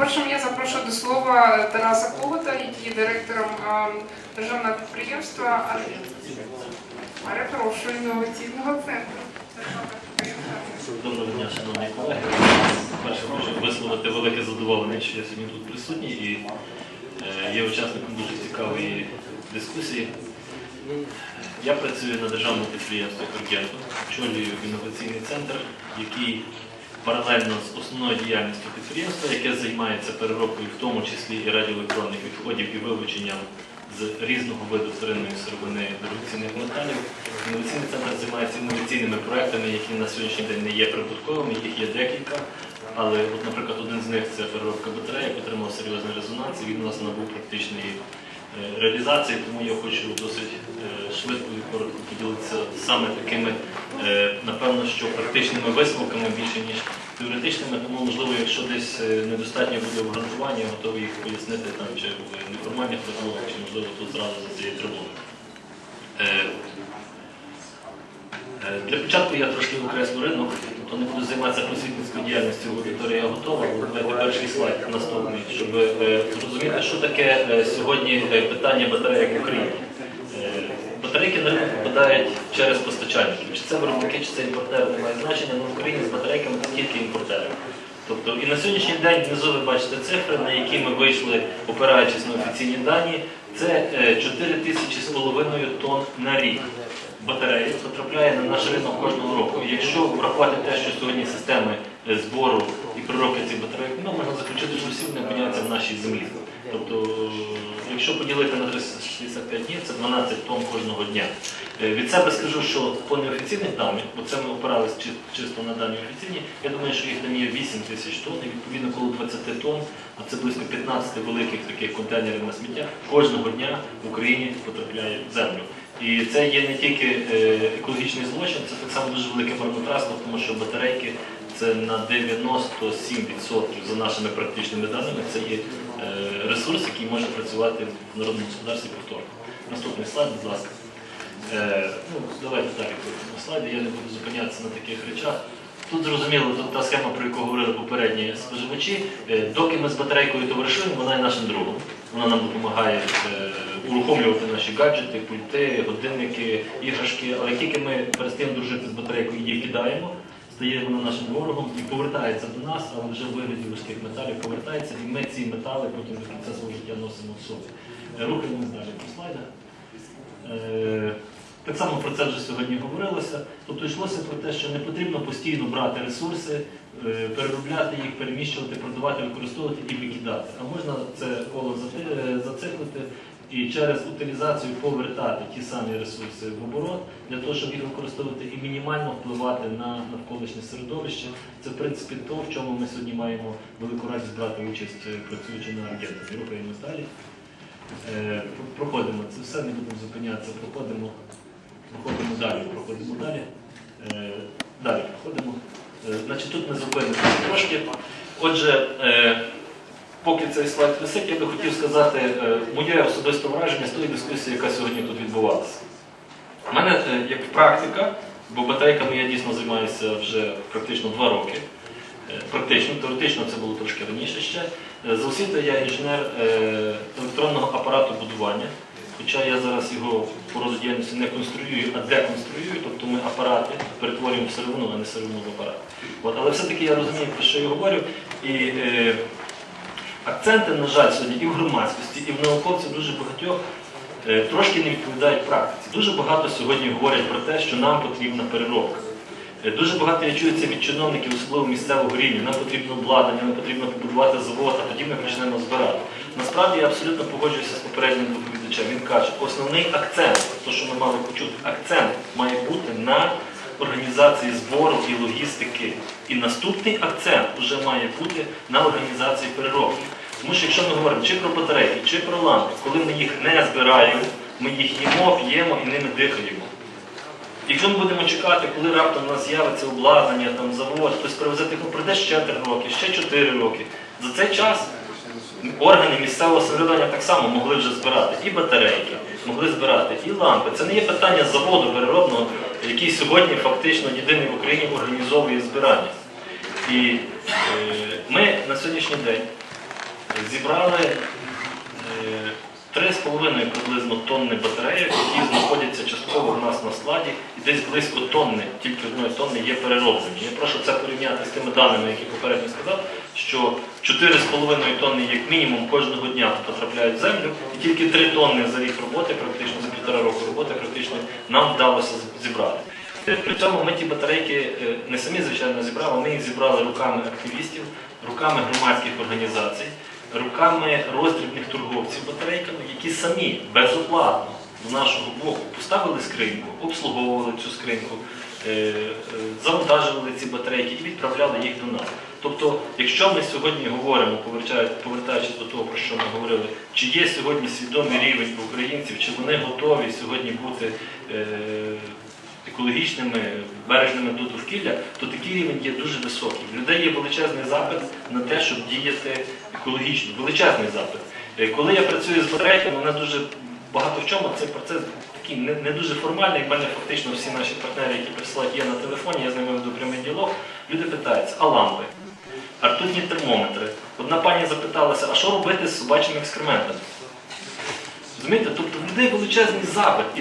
Першим я запрошую до слова Тараса Когута, який є директором державного підприємства. Перепрошую інноваційного центру. Доброго дня, шановні колеги. Перше хочу висловити велике задоволення, що я сьогодні тут присутній і е, є учасником дуже цікавої дискусії. Я працюю на державному підприємстві Коргенту, очолюю інноваційний центр, який паралельно з основною діяльністю підприємства, яке займається переробкою, в тому числі і радіоелектронних відходів і вилученням з різного виду вторинної сировини дорогоцінних металів. Інноваційний центр займається інноваційними проектами, які на сьогоднішній день не є прибутковими, їх є декілька. Але, от, наприклад, один з них це переробка батареїк, отримав серйозний резонанс, і він у нас набув практичної е, реалізації, тому я хочу досить е, швидко і коротко поділитися саме такими, е, напевно, що практичними висновками більше, ніж теоретичними, тому, можливо, якщо десь е, недостатньо буде обґрунтування, я готовий їх пояснити там, чи в неформальних розмовах, чи, можливо, тут зразу за цією трибуною. Е, Е, Для початку я трошки окреслю ринок, тобто не буду займатися просвітницькою діяльністю, аудиторія готова. Давайте перший слайд наступний, щоб е, зрозуміти, що таке е, сьогодні е, питання батарейок в Україні. Батарейки на ринок попадають через постачальників. Чи це виробники, чи це імпортери, не має значення, але в Україні з батарейками це тільки імпортери. Тобто і на сьогоднішній день внизу ви бачите цифри, на які ми вийшли, опираючись на офіційні дані, це е, 4 тисячі з половиною тонн на рік батареї потрапляє на наш ринок кожного року. Якщо врахувати те, що сьогодні системи е, збору і переробки цих батарейок, ну, можна заключити, що всі вони опиняються в нашій землі. Тобто, якщо поділити на 365 днів, це 12 тонн кожного дня. Е, Від себе скажу, що по неофіційних даних, бо це ми опиралися чи- чисто на дані офіційні, я думаю, що їх там є 8 тисяч тонн, і відповідно коло 20 тонн, а це близько 15 великих таких контейнерів на сміття, кожного дня в Україні потрапляє в землю. І це є не тільки е, екологічний злочин, це так само дуже велике марнотратство, тому що батарейки це на 97% за нашими практичними даними, це є е, ресурс, який може працювати в народному господарстві повторно. Наступний слайд, будь ласка. Е, ну, давайте далі на слайді, я не буду зупинятися на таких речах. Тут зрозуміло, тут та схема, про яку говорили попередні споживачі. Доки ми з батарейкою товаришуємо, вона є нашим другом. Вона нам допомагає урухомлювати наші гаджети, пульти, годинники, іграшки. Але тільки ми перестаємо дружити з батарейкою і її кидаємо, стає вона нашим ворогом і повертається до нас, але вже в вигляді важких металів повертається, і ми ці метали потім до кінця свого життя носимо в собі. Е, Рухаємось далі по слайдах. Е, Так само про це вже сьогодні говорилося. Тобто йшлося про те, що не потрібно постійно брати ресурси, е, переробляти їх, переміщувати, продавати, використовувати і викидати. А можна це коло зациклити і через утилізацію повертати ті самі ресурси в оборот для того, щоб їх використовувати і мінімально впливати на навколишнє середовище. Це в принципі то, в чому ми сьогодні маємо велику радість брати участь, е, працюючи на агентах. Рухаємось далі. Е, Проходимо це все, не будемо зупинятися, проходимо, проходимо далі, проходимо далі. Е, Далі проходимо. Е, Значить, тут ми зупинимося трошки. Отже, поки цей слайд висить, я би хотів сказати е, моє особисте враження з тої дискусії, яка сьогодні тут відбувалася. У мене е, як практика, бо батарейками я дійсно займаюся вже практично два роки. Е, Практично, теоретично це було трошки раніше ще. За освітою я інженер електронного апарату будування. Хоча я зараз його по роду не конструюю, а деконструюю, тобто ми апарати перетворюємо в сировину, а не сировину в апарат. От, але все-таки я розумію, про що я говорю. І е, акценти, на жаль, сьогодні і в громадськості, і в науковців дуже багатьох е, трошки не відповідають практиці. Дуже багато сьогодні говорять про те, що нам потрібна переробка. Е, Дуже багато я чую це від чиновників, особливо місцевого рівня. Нам потрібно обладнання, нам потрібно побудувати завод, а тоді ми почнемо збирати. Насправді я абсолютно погоджуюся з попереднім доповідачем. Він каже, основний акцент, то що ми мали почути, акцент має бути на організації збору і логістики. І наступний акцент вже має бути на організації переробки. Тому що якщо ми говоримо чи про батарейки, чи про лампи, коли ми їх не збираємо, ми їх їмо, п'ємо і ними дихаємо. Якщо ми будемо чекати, коли раптом у нас з'явиться обладнання, там завод, хтось привезе тих, ну пройде ще 3 роки, ще 4 роки. За цей час органи місцевого самоврядування так само могли вже збирати і батарейки, могли збирати і лампи. Це не є питання заводу переробного, який сьогодні фактично єдиний в Україні організовує збирання. І е, ми на сьогоднішній день зібрали е, 3,5 приблизно тонни батарейок, які знаходяться частково в нас на складі, і десь близько тонни, тільки одної тонни є перероблені. Я прошу це порівняти з тими даними, які попередньо сказав, що 4,5 тонни як мінімум кожного дня потрапляють в землю, і тільки 3 тонни за рік роботи, практично за півтора року роботи, практично нам вдалося зібрати. При цьому ми ті батарейки е, не самі, звичайно, зібрали, ми їх зібрали руками активістів, руками громадських організацій, руками роздрібних торговців батарейками, які самі безоплатно з нашого боку поставили скриньку, обслуговували цю скриньку, е, е, завантажували ці батарейки і відправляли їх до нас. Тобто, якщо ми сьогодні говоримо, повертаючи- повертаючись до того, про що ми говорили, чи є сьогодні свідомий рівень українців, чи вони готові сьогодні бути е, екологічними, бережними до довкілля, то такий рівень є дуже високий. В людей є величезний запит на те, щоб діяти екологічно. Величезний запит. Е, Коли я працюю з батарейками, мене дуже багато в чому цей процес такий не, не дуже формальний. В мене фактично всі наші партнери, які присилають, є на телефоні, я з ними веду прямий діалог. Люди питаються, а лампи? А ртутні термометри. Одна пані запиталася, а що робити з собачими екскрементами? Розумієте? Тобто в людей величезний запит. І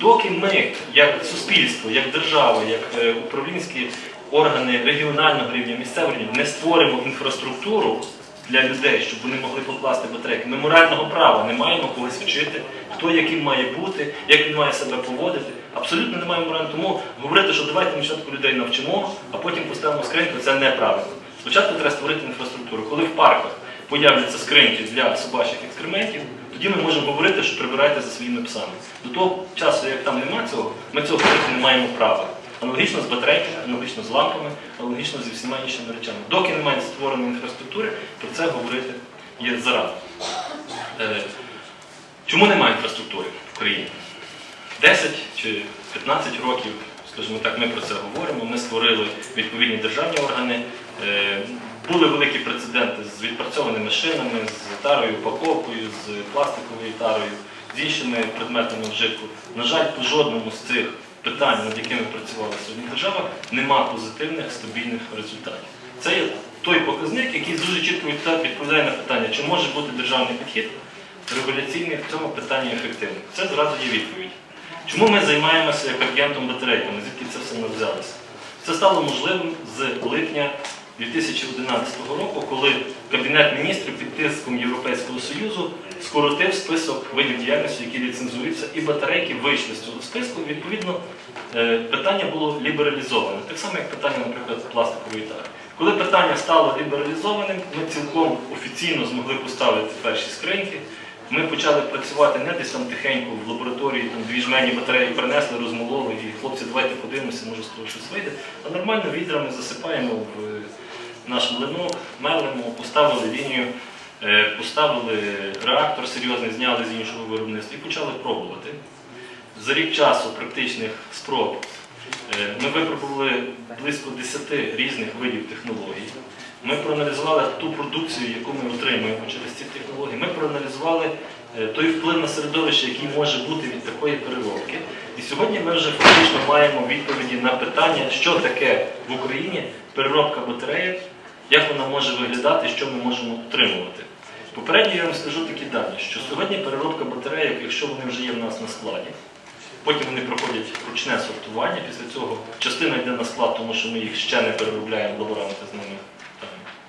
доки, ми, як суспільство, як держава, як е, управлінські органи регіонального рівня, місцевого рівня, не створимо інфраструктуру для людей, щоб вони могли покласти батарейки, ми морального права не маємо когось вчити, хто яким має бути, як він має себе поводити. Абсолютно не маємо морального. Тому говорити, що давайте ми спочатку людей навчимо, а потім поставимо скриньку, це неправильно. Спочатку треба створити інфраструктуру. Коли в парках появляться скриньки для собачих екскрементів, тоді ми можемо говорити, що прибирайте за своїми псами. До того часу, як там нема цього, ми цього говорити не маємо права. Аналогічно з батарейками, аналогічно з лампами, аналогічно зі всіма іншими речами. Доки немає створеної інфраструктури, про це говорити є зарано. Е, Чому немає інфраструктури в країні? 10 чи 15 років, скажімо так, ми про це говоримо. Ми створили відповідні державні органи. Були великі прецеденти з відпрацьованими шинами, з тарою, упаковкою, з пластиковою тарою, з іншими предметами вжитку. На жаль, по жодному з цих питань, над якими працювала сьогодні держава, нема позитивних стабільних результатів. Це є той показник, який дуже чітко відповідає на питання, чи може бути державний підхід регуляційний в цьому питанні ефективний. Це зразу є відповідь. Чому ми займаємося як агентом батарейками? Звідки це все не взялося? Це стало можливим з липня 2011 року, коли Кабінет міністрів під тиском Європейського Союзу скоротив список видів діяльності, які ліцензуються, і батарейки вийшли з цього списку. Відповідно, е, питання було лібералізоване. Так само, як питання, наприклад, пластикової тари. Коли питання стало лібералізованим, ми цілком офіційно змогли поставити перші скриньки. Ми почали працювати не десь там тихенько в лабораторії, там дві жмені батареї принесли, розмололи, і хлопці, давайте подивимося, може з того щось вийде. А нормально відрами засипаємо в е, наш млинок, мелимо, поставили лінію, е, поставили реактор серйозний, зняли з іншого виробництва і почали пробувати. За рік часу практичних спроб е, ми випробували близько 10 різних видів технологій. Ми проаналізували ту продукцію, яку ми отримуємо через ці технології. Ми проаналізували е, той вплив на середовище, який може бути від такої переробки. І сьогодні ми вже фактично маємо відповіді на питання, що таке в Україні переробка батареїв, як вона може виглядати, що ми можемо отримувати. Попередньо я вам скажу такі дані, що сьогодні переробка батарейок, якщо вони вже є в нас на складі, Потім вони проходять ручне сортування. Після цього частина йде на склад, тому що ми їх ще не переробляємо, лаборанти з ними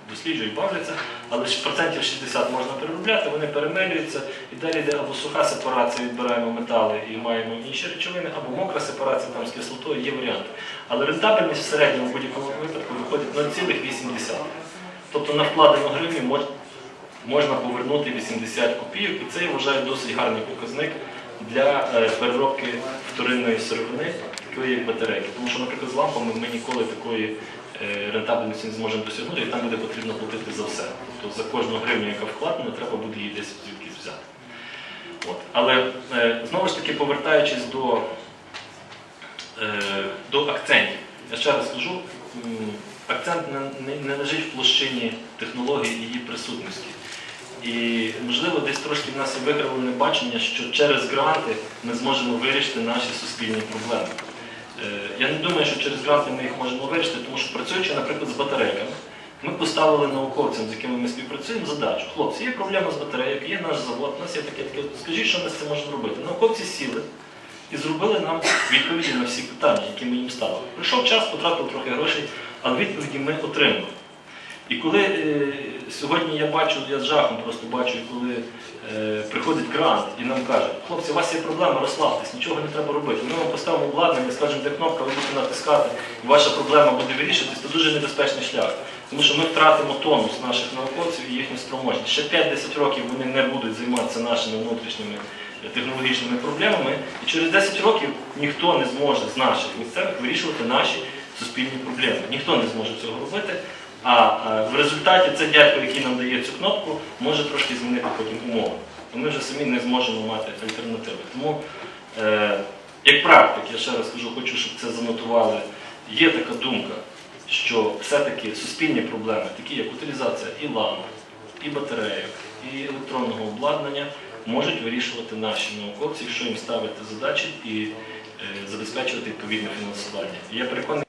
досліджують, бавляться. Але ж процентів 60 можна переробляти, вони перемелюються і далі йде або суха сепарація, відбираємо метали і маємо інші речовини, або мокра сепарація там з кислотою, є варіанти. Але рентабельність в середньому в будь-якому випадку виходить 0,8. Тобто на вкладену гривню можна повернути 80 копійок, і це я вважаю досить гарний показник для е, переробки вторинної сировини, такої як батарейки. Тому що, наприклад, з лампами ми ніколи такої рентабельності не зможемо досягнути, і там буде потрібно платити за все. Тобто за кожну гривню, яка вкладена, треба буде її десь звідкись взяти. От. Але е, знову ж таки, повертаючись до, е, до акцентів, я ще раз скажу, акцент не, не, не лежить в площині технології і її присутності. І можливо десь трошки в нас є викривлене бачення, що через гранти ми зможемо вирішити наші суспільні проблеми. Е, Я не думаю, що через гранти ми їх можемо вирішити, тому що працюючи, наприклад, з батарейками, Ми поставили науковцям, з якими ми співпрацюємо, задачу. Хлопці, є проблема з батарейок, є наш завод, у нас є таке таке. Скажіть, що ми з цим можемо робити? Науковці сіли і зробили нам відповіді на всі питання, які ми їм ставили. Прийшов час, потратив трохи грошей, але відповіді ми отримали. І коли е, сьогодні я бачу, я з жахом просто бачу, коли е, приходить грант і нам каже, хлопці, у вас є проблема, розслабтесь, нічого не треба робити. Ми вам поставимо обладнання, скажемо, де кнопка, ви будете натискати, і ваша проблема буде вирішуватись, це дуже небезпечний шлях. Тому що ми втратимо тонус наших науковців і їхню спроможність. Ще 5-10 років вони не будуть займатися нашими внутрішніми технологічними проблемами, і через 10 років ніхто не зможе з наших місцевих вирішувати наші суспільні проблеми. Ніхто не зможе цього робити. А е, в результаті цей дядько, який нам дає цю кнопку, може трошки змінити потім умови. То ми вже самі не зможемо мати альтернативи. Тому, е, як практик, я ще раз кажу, хочу, щоб це занотували. Є така думка, що все-таки суспільні проблеми, такі як утилізація і ламп, і батарейок, і електронного обладнання, можуть вирішувати наші науковці, якщо їм ставити задачі і е, забезпечувати відповідне фінансування. Я переконаний.